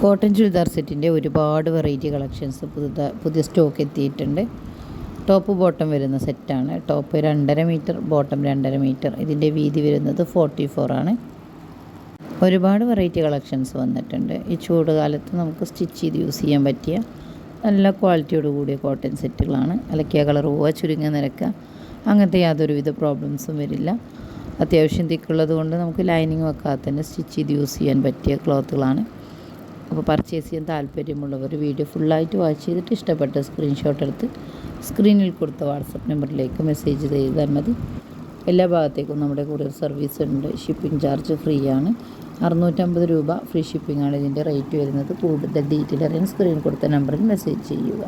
Cotton churidar സെറ്റിന്റെ ഒരുപാട് variety collections പുതുത പുതിയ സ്റ്റോക്ക് എത്തിയിട്ടുണ്ട്. ടോപ്പ് ബോട്ടം വരുന്ന സെറ്റാണ്. ടോപ്പ് രണ്ടര മീറ്റർ ബോട്ടം രണ്ടര മീറ്റർ ഇതിന്റെ വീതി വരുന്നത് ഫോർട്ടി ആണ്. ഒരുപാട് വെറൈറ്റി കളക്ഷൻസ് വന്നിട്ടുണ്ട്. ഈ ചൂട് കാലത്ത് നമുക്ക് സ്റ്റിച്ച് ചെയ്ത് യൂസ് ചെയ്യാൻ പറ്റിയ നല്ല ക്വാളിറ്റിയോട് കൂടിയ കോട്ടൺ സെറ്റുകളാണ്. അലക്കിയ കളർ പോവുക ചുരുങ്ങിയ നിരക്കുക അങ്ങനത്തെ യാതൊരുവിധ പ്രോബ്ലംസും വരില്ല. അത്യാവശ്യം തിക്കുള്ളത് കൊണ്ട് നമുക്ക് ലൈനിങ് വെക്കാതെ തന്നെ സ്റ്റിച്ച് ചെയ്ത് യൂസ് ചെയ്യാൻ പറ്റിയ ക്ലോത്തുകളാണ് അപ്പോൾ പർച്ചേസ് ചെയ്യാൻ താല്പര്യമുള്ളവർ വീഡിയോ ഫുള്ളായിട്ട് വാച്ച് ചെയ്തിട്ട് ഇഷ്ടപ്പെട്ട സ്ക്രീൻഷോട്ട് എടുത്ത് സ്ക്രീനിൽ കൊടുത്ത വാട്സപ്പ് നമ്പറിലേക്ക് മെസ്സേജ് ചെയ്താൽ മതി. എല്ലാ ഭാഗത്തേക്കും നമ്മുടെ കൊറിയർ സർവീസ് ഉണ്ട്. ഷിപ്പിംഗ് ചാർജ് ഫ്രീ ആണ്. അറുന്നൂറ്റമ്പത് രൂപ ഫ്രീ ഷിപ്പിംഗ് ആണ് ഇതിന്റെ റേറ്റ് വരുന്നത്. കൂടുതൽ ഡീറ്റെയിൽ അറിയാൻ സ്ക്രീനിൽ കൊടുത്ത നമ്പറിൽ മെസ്സേജ് ചെയ്യുക.